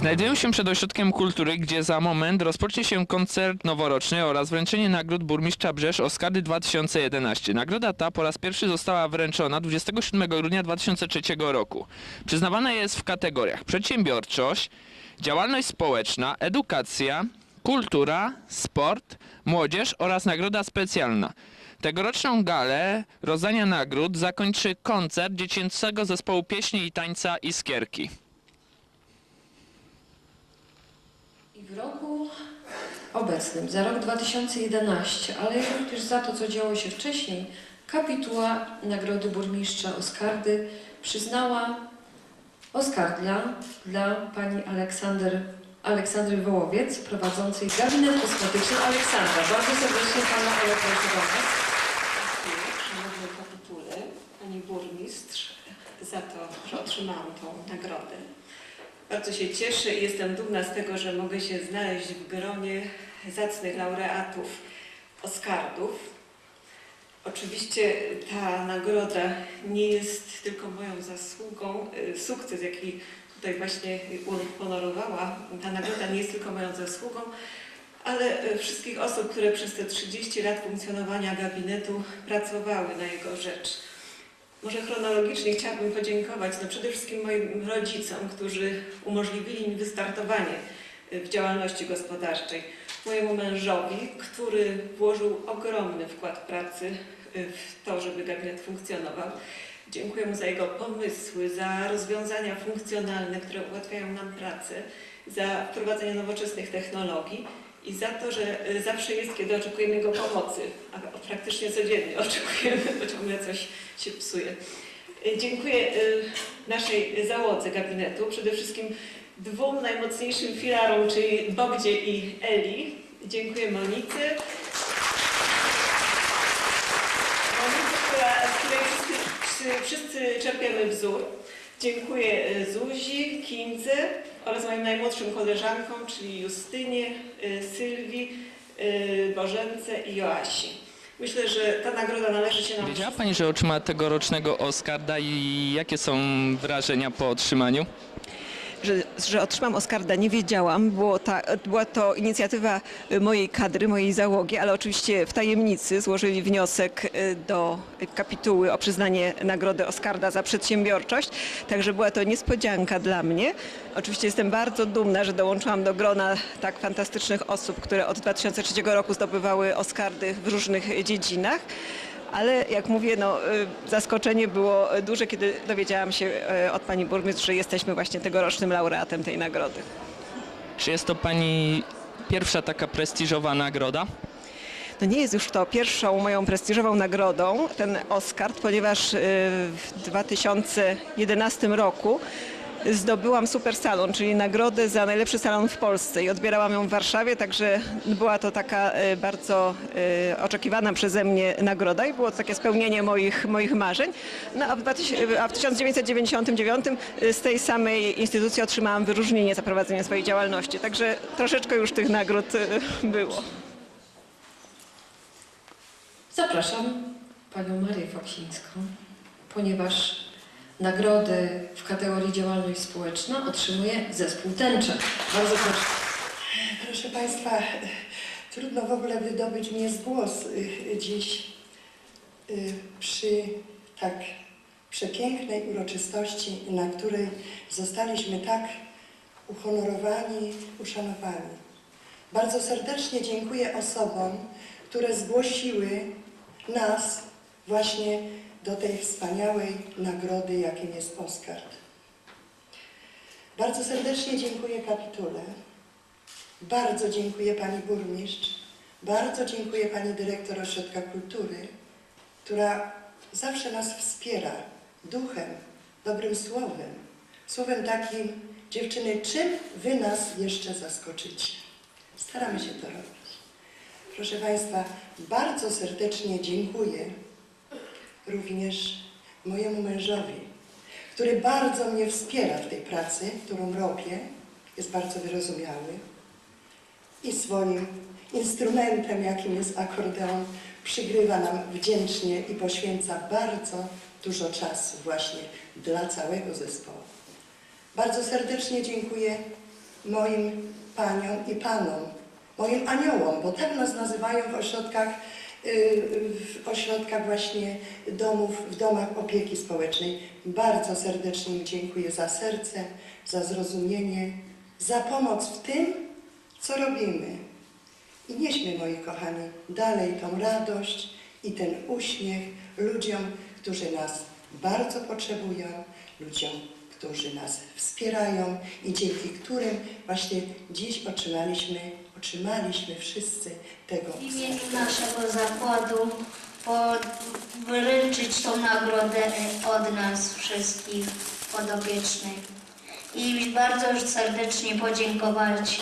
Znajduję się przed Ośrodkiem Kultury, gdzie za moment rozpocznie się koncert noworoczny oraz wręczenie nagród burmistrza Brzesz Oskardy 2011. Nagroda ta po raz pierwszy została wręczona 27 grudnia 2003 roku. Przyznawana jest w kategoriach przedsiębiorczość, działalność społeczna, edukacja, kultura, sport, młodzież oraz nagroda specjalna. Tegoroczną galę rozdania nagród zakończy koncert dziecięcego zespołu pieśni i tańca Iskierki. I w roku obecnym, za rok 2011, ale również za to, co działo się wcześniej, kapituła Nagrody Burmistrza Oskardy przyznała Oskar dla, pani Aleksander, Aleksandry Wołowiec, prowadzącej gabinet kosmetyczny Aleksandra. Bardzo serdecznie pana Ale proszę do nas. Szanownej kapitule, Pani Burmistrz, za to, że otrzymałam tą nagrodę. Bardzo się cieszę i jestem dumna z tego, że mogę się znaleźć w gronie zacnych laureatów Oscardów. Oczywiście ta nagroda nie jest tylko moją zasługą. Y, Sukces, jaki tutaj właśnie uhonorowała, ta nagroda nie jest tylko moją zasługą, ale y, wszystkich osób, które przez te 30 lat funkcjonowania gabinetu pracowały na jego rzecz. Może chronologicznie chciałabym podziękować no przede wszystkim moim rodzicom, którzy umożliwili mi wystartowanie y, w działalności gospodarczej. Mojemu mężowi, który włożył ogromny wkład pracy y, w to, żeby gabinet funkcjonował. Dziękuję mu za jego pomysły, za rozwiązania funkcjonalne, które ułatwiają nam pracę, za wprowadzenie nowoczesnych technologii i za to, że y, zawsze jest, kiedy oczekujemy jego pomocy, a praktycznie codziennie oczekujemy, bo ciągle coś się psuje. Y, Dziękuję y, naszej załodze gabinetu, przede wszystkim dwóm najmocniejszym filarom, czyli Bogdzie i Eli. Dziękuję Monice. Monice, która, z której wszyscy, wszyscy czerpiemy wzór. Dziękuję Zuzi, Kindze oraz moim najmłodszym koleżankom, czyli Justynie, y, Sylwii, y, Bożence i Joasi. Myślę, że ta nagroda należy się nam Wiedziała Pani, że otrzymała tegorocznego Oscarda i jakie są wrażenia po otrzymaniu? Że, że otrzymam Oscarda, nie wiedziałam. Było ta, była to inicjatywa y, mojej kadry, mojej załogi, ale oczywiście w tajemnicy złożyli wniosek y, do kapituły o przyznanie nagrody Oscarda za przedsiębiorczość. Także była to niespodzianka dla mnie. Oczywiście jestem bardzo dumna, że dołączyłam do grona tak fantastycznych osób, które od 2003 roku zdobywały Oscardy w różnych dziedzinach. Ale jak mówię, no, y, zaskoczenie było duże, kiedy dowiedziałam się y, od pani burmistrz, że jesteśmy właśnie tegorocznym laureatem tej nagrody. Czy jest to Pani pierwsza taka prestiżowa nagroda? To nie jest już to pierwszą moją prestiżową nagrodą, ten Oscar, ponieważ y, w 2011 roku zdobyłam Super Salon, czyli nagrodę za najlepszy salon w Polsce i odbierałam ją w Warszawie, także była to taka y, bardzo y, oczekiwana przeze mnie nagroda i było to takie spełnienie moich, moich marzeń. No, a, w 2000, a w 1999 z tej samej instytucji otrzymałam wyróżnienie za prowadzenie swojej działalności, także troszeczkę już tych nagród było. Zapraszam panią Marię Foksińską, ponieważ nagrody w kategorii działalność społeczna otrzymuje zespół Tęcza. Bardzo proszę. Proszę Państwa, trudno w ogóle wydobyć mnie z głos y, dziś y, przy tak przepięknej uroczystości, na której zostaliśmy tak uhonorowani, uszanowani. Bardzo serdecznie dziękuję osobom, które zgłosiły nas właśnie do tej wspaniałej nagrody, jakim jest Oscar. Bardzo serdecznie dziękuję kapitule. Bardzo dziękuję Pani Burmistrz, bardzo dziękuję Pani Dyrektor Ośrodka Kultury, która zawsze nas wspiera duchem, dobrym słowem. Słowem takim, dziewczyny, czym Wy nas jeszcze zaskoczycie? Staramy się to robić. Proszę Państwa, bardzo serdecznie dziękuję również mojemu mężowi, który bardzo mnie wspiera w tej pracy, którą robię, jest bardzo wyrozumiały i swoim instrumentem, jakim jest akordeon, przygrywa nam wdzięcznie i poświęca bardzo dużo czasu właśnie dla całego zespołu. Bardzo serdecznie dziękuję moim paniom i panom, moim aniołom, bo tak nas nazywają w ośrodkach, w ośrodkach właśnie domów, w domach opieki społecznej. Bardzo serdecznie im dziękuję za serce, za zrozumienie, za pomoc w tym, co robimy. I nieśmy, moi kochani, dalej tą radość i ten uśmiech ludziom, którzy nas bardzo potrzebują, ludziom, którzy nas wspierają i dzięki którym właśnie dziś otrzymaliśmy, otrzymaliśmy wszyscy tego W imieniu naszego zakładu po- wręczyć tą nagrodę od nas wszystkich podopiecznych i bardzo serdecznie podziękować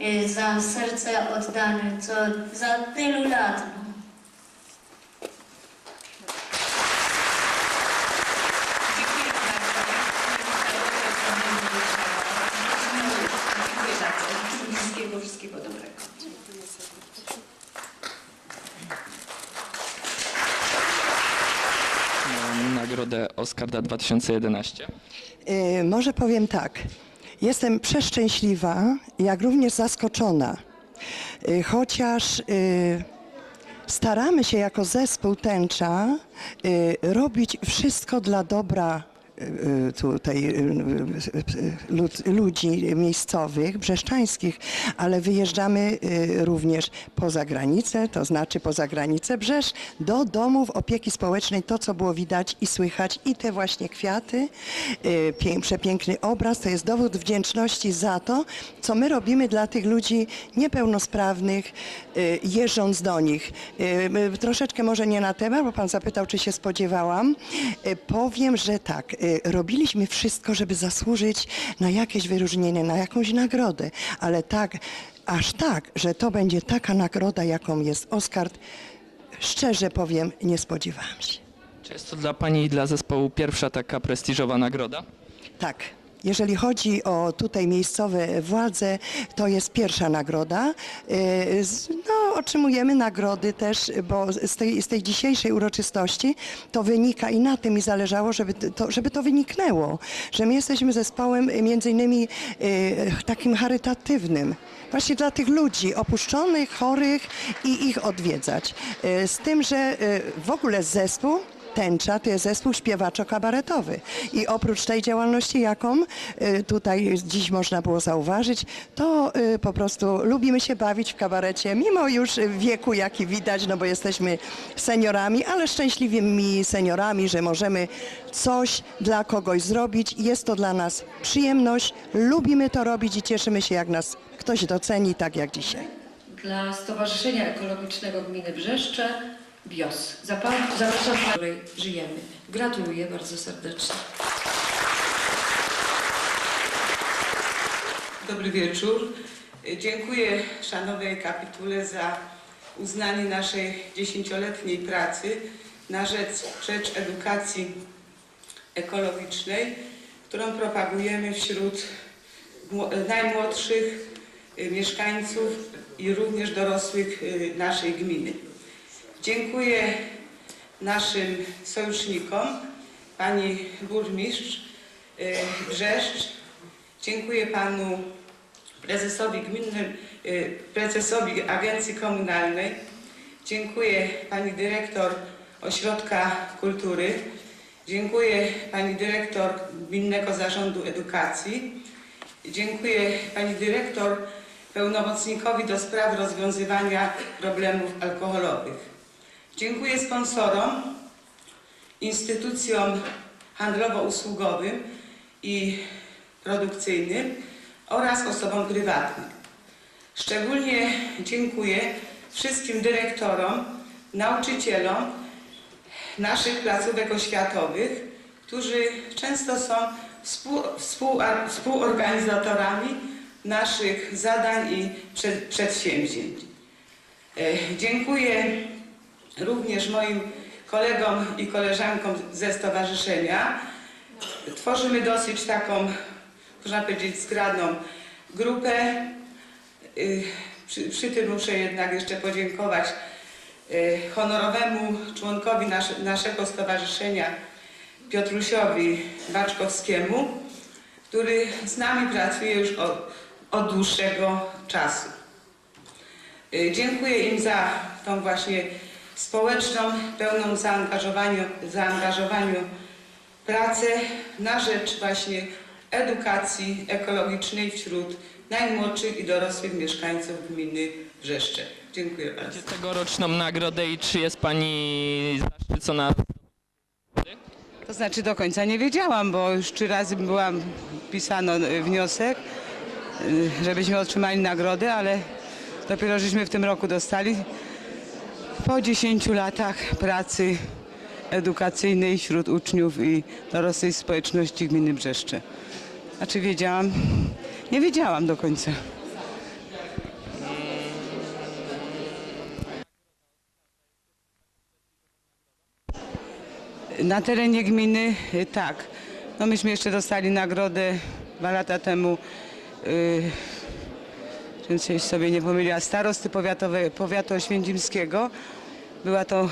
y, za serce oddane, co za tylu lat. no. Dziękuję bardzo. Wszystkiego, wszystkiego dobrego. Nagrodę Oscarda 2011. Y, Może powiem tak. Jestem przeszczęśliwa, jak również zaskoczona. Y, Chociaż y, staramy się jako zespół tęcza robić wszystko dla dobra tutaj y, y, lud, ludzi miejscowych, brzeszczańskich, ale wyjeżdżamy y, również poza granicę, to znaczy poza granicę Brzesz, do domów opieki społecznej, to co było widać i słychać i te właśnie kwiaty, y, pię- przepiękny obraz, to jest dowód wdzięczności za to, co my robimy dla tych ludzi niepełnosprawnych, y, jeżdżąc do nich. Y, y, Troszeczkę może nie na temat, bo pan zapytał, czy się spodziewałam. Y, Powiem, że tak, y, robiliśmy wszystko, żeby zasłużyć na jakieś wyróżnienie, na jakąś nagrodę, ale tak, aż tak, że to będzie taka nagroda, jaką jest Oscar, szczerze powiem, nie spodziewałam się. Czy jest to dla Pani i dla zespołu pierwsza taka prestiżowa nagroda? Tak. Jeżeli chodzi o tutaj miejscowe władze, to jest pierwsza nagroda. Z- No, otrzymujemy nagrody też, bo z tej, z tej dzisiejszej uroczystości to wynika i na tym mi zależało, żeby to, żeby to wyniknęło, że my jesteśmy zespołem y, między innymi yy, takim charytatywnym. Właśnie dla tych ludzi opuszczonych, chorych i ich odwiedzać. Yy, Z tym, że w ogóle zespół Tęcza to jest zespół śpiewaczo-kabaretowy. I oprócz tej działalności, jaką y, tutaj dziś można było zauważyć, to y, po prostu lubimy się bawić w kabarecie, mimo już wieku, jaki widać, no bo jesteśmy seniorami, ale szczęśliwymi seniorami, że możemy coś dla kogoś zrobić. Jest to dla nas przyjemność, lubimy to robić i cieszymy się, jak nas ktoś doceni, tak jak dzisiaj. Dla Stowarzyszenia Ekologicznego Gminy Brzeszcze BIOS. Zapraszam, w której żyjemy. Gratuluję bardzo serdecznie. Dobry wieczór. Dziękuję szanownej kapitule za uznanie naszej dziesięcioletniej pracy na rzecz, rzecz edukacji ekologicznej, którą propagujemy wśród mło- najmłodszych y, mieszkańców i również dorosłych y, naszej gminy. Dziękuję naszym sojusznikom, pani burmistrz y, Brzeszcz, Dziękuję panu prezesowi gminnym, y, prezesowi Agencji Komunalnej. Dziękuję pani dyrektor Ośrodka Kultury. Dziękuję pani dyrektor Gminnego Zarządu Edukacji. Dziękuję pani dyrektor pełnomocnikowi do spraw rozwiązywania problemów alkoholowych. Dziękuję sponsorom, instytucjom handlowo-usługowym i produkcyjnym oraz osobom prywatnym. Szczególnie dziękuję wszystkim dyrektorom, nauczycielom naszych placówek oświatowych, którzy często są współ, współ, współorganizatorami naszych zadań i przed, przedsięwzięć. E, Dziękuję również moim kolegom i koleżankom ze stowarzyszenia. Tworzymy dosyć taką, można powiedzieć, zgrabną grupę. Y, Przy, przy tym muszę jednak jeszcze podziękować y, honorowemu członkowi nasze, naszego stowarzyszenia Piotrusiowi Baczkowskiemu, który z nami pracuje już od od dłuższego czasu. Y, Dziękuję im za tą właśnie społeczną, pełną zaangażowaniu, zaangażowaniu pracę na rzecz właśnie edukacji ekologicznej wśród najmłodszych i dorosłych mieszkańców gminy Wrzeszcze. Dziękuję bardzo. Tegoroczną nagrodę i czy jest Pani zaszczycona? To znaczy do końca nie wiedziałam, bo już trzy razy byłam, pisano wniosek, y, żebyśmy otrzymali nagrodę, ale dopiero żeśmy w tym roku dostali. Po 10 latach pracy edukacyjnej wśród uczniów i dorosłej społeczności gminy Brzeszcze. Znaczy wiedziałam, nie wiedziałam do końca. Na terenie gminy y, tak. No myśmy jeszcze dostali nagrodę dwa lata temu, yy, żebym się sobie nie pomyliła, starosty powiatowe, powiatu oświęcimskiego. Była to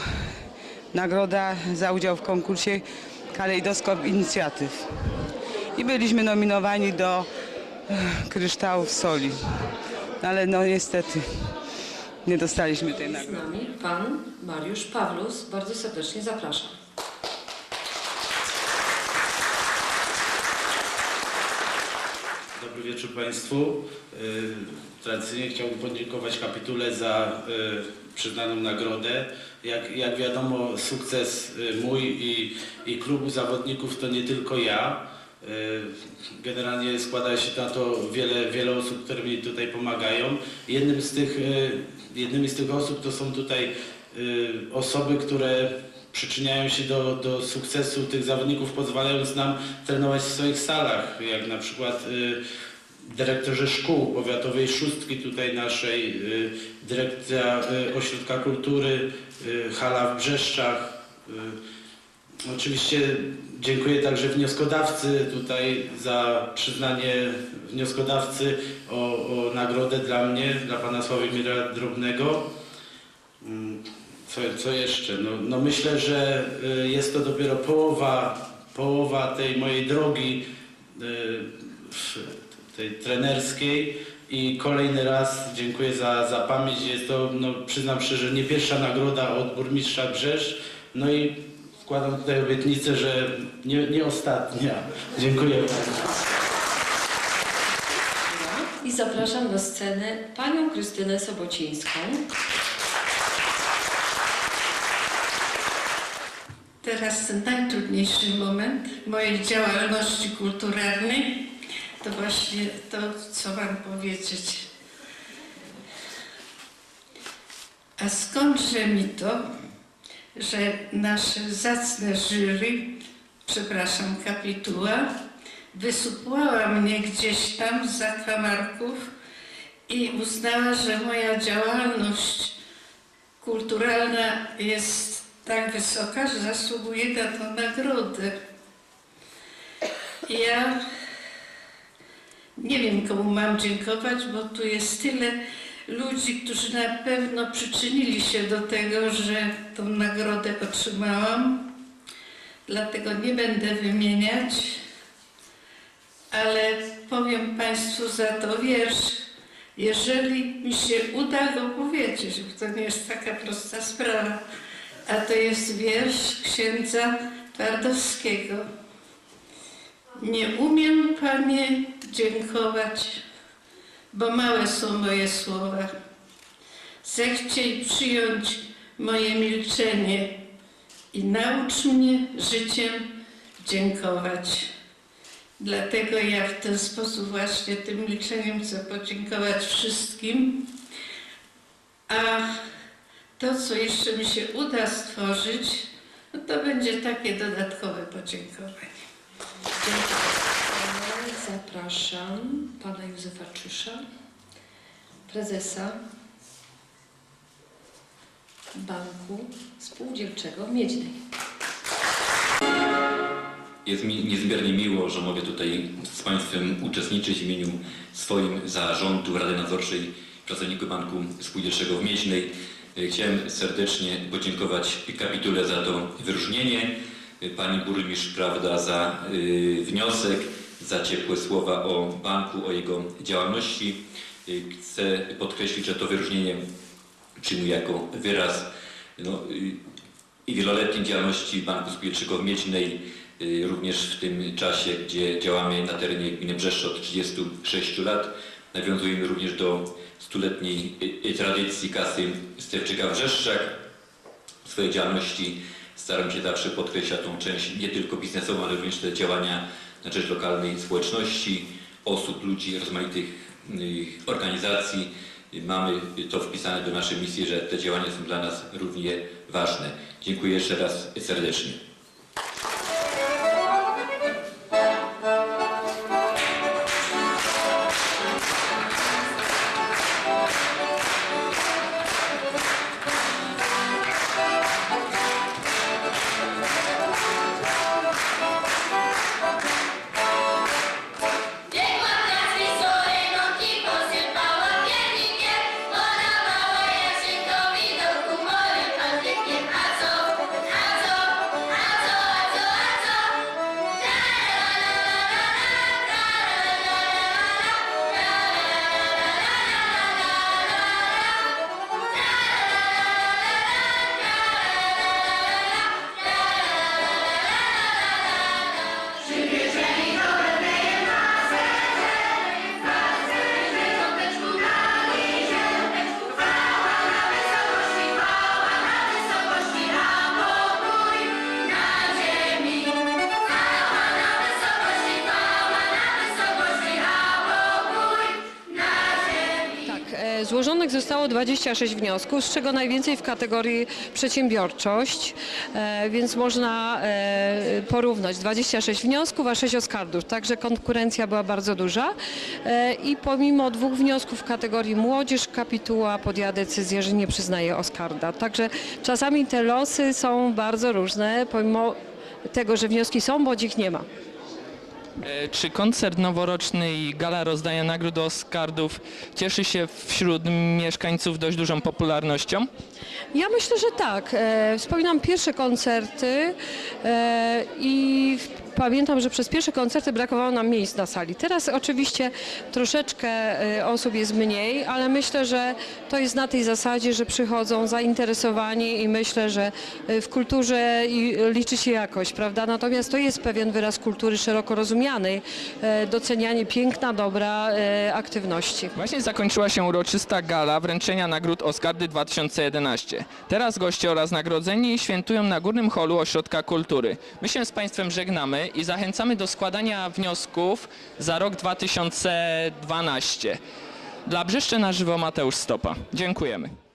nagroda za udział w konkursie Kalejdoskop Inicjatyw. I byliśmy nominowani do e, kryształów soli. Ale no niestety nie dostaliśmy tej Z nagrody. nami pan Mariusz Pawlus. Bardzo serdecznie zapraszam. Dobry wieczór Państwu. Y, Tradycyjnie chciałbym podziękować kapitule za y, przyznaną nagrodę. Jak, jak wiadomo, sukces y, mój i, i klubu zawodników to nie tylko ja. Generalnie składa się na to wiele, wiele osób, które mi tutaj pomagają. Jednym z tych, jednymi z tych osób to są tutaj osoby, które przyczyniają się do, do sukcesu tych zawodników, pozwalając nam trenować w swoich salach, jak na przykład y, dyrektorzy szkół powiatowej szóstki tutaj naszej, y, dyrekcja y, ośrodka kultury, hala w Brzeszczach. Oczywiście dziękuję także wnioskodawcy tutaj za przyznanie wnioskodawcy o, o nagrodę dla mnie, dla pana Sławomira Drobnego. Co, co jeszcze? No, no myślę, że y, jest to dopiero połowa, połowa tej mojej drogi y, tej trenerskiej i kolejny raz dziękuję za, za pamięć. Jest to, no, przyznam szczerze, nie pierwsza nagroda od burmistrza Brzesz. No i składam tutaj obietnicę, że nie, nie ostatnia. Dziękuję bardzo. I zapraszam na scenę panią Krystynę Sobocińską. Teraz ten najtrudniejszy moment mojej działalności kulturalnej to właśnie to, co mam powiedzieć. A skądże mi to, że nasze zacne jury, przepraszam, kapituła, wysupłała mnie gdzieś tam za kamarków i uznała, że moja działalność kulturalna jest tak wysoka, że zasługuje na tę nagrodę. Ja nie wiem, komu mam dziękować, bo tu jest tyle ludzi, którzy na pewno przyczynili się do tego, że tą nagrodę otrzymałam. Dlatego nie będę wymieniać, ale powiem Państwu za to wiersz, jeżeli mi się uda go powiedzieć, bo to nie jest taka prosta sprawa. A to jest wiersz księdza Twardowskiego. Nie umiem, Panie, dziękować, bo małe są moje słowa. Zechciej przyjąć moje milczenie i naucz mnie życiem dziękować. Dlatego ja w ten sposób właśnie tym milczeniem chcę podziękować wszystkim. A to, co jeszcze mi się uda stworzyć, no to będzie takie dodatkowe podziękowanie. Zapraszam pana Józefa Czysza, prezesa Banku Spółdzielczego w Miedźnej. Jest mi niezmiernie miło, że mogę tutaj z Państwem uczestniczyć w imieniu swoim zarządu Rady Nadzorczej pracowników Banku Spółdzielczego w Mieźnej. Chciałem serdecznie podziękować kapitule za to wyróżnienie, Pani Burmistrz prawda, za y, wniosek, za ciepłe słowa o banku, o jego działalności. Y, Chcę podkreślić, że to wyróżnienie przyjmuję jako wyraz no, y, i wieloletniej działalności Banku Spółdzielczego w Miedźnej, również w tym czasie, gdzie działamy na terenie gminy Brzeszcz od 36 lat. Nawiązujemy również do stuletniej y, y, tradycji kasy Stewczyka w Brzeszczach. W swojej działalności staram się zawsze podkreślać tą część nie tylko biznesową, ale również te działania na rzecz lokalnej społeczności, osób, ludzi, rozmaitych organizacji. Mamy to wpisane do naszej misji, że te działania są dla nas równie ważne. Dziękuję jeszcze raz serdecznie. Zostało 26 wniosków, z czego najwięcej w kategorii przedsiębiorczość, e, więc można e, porównać 26 wniosków, a 6 oskardów, także konkurencja była bardzo duża E, i pomimo dwóch wniosków w kategorii młodzież, kapituła podjęła decyzję, że nie przyznaje oskarda. Także czasami te losy są bardzo różne, pomimo tego, że wnioski są, bądź ich nie ma. E, Czy koncert noworoczny i gala rozdania nagród Oscardów cieszy się wśród mieszkańców dość dużą popularnością? Ja myślę, że tak. E, wspominam pierwsze koncerty e, i pamiętam, że przez pierwsze koncerty brakowało nam miejsc na sali. Teraz oczywiście troszeczkę e, osób jest mniej, ale myślę, że to jest na tej zasadzie, że przychodzą zainteresowani i myślę, że e, w kulturze liczy się jakość, prawda? Natomiast to jest pewien wyraz kultury szeroko rozumianej, e, docenianie piękna, dobra, aktywności. Właśnie zakończyła się uroczysta gala wręczenia nagród Oscardy 2011. Teraz goście oraz nagrodzeni świętują na Górnym Holu Ośrodka Kultury. My się z Państwem żegnamy i zachęcamy do składania wniosków za rok 2012. Dla Brzeszcze na żywo Mateusz Stopa. Dziękujemy.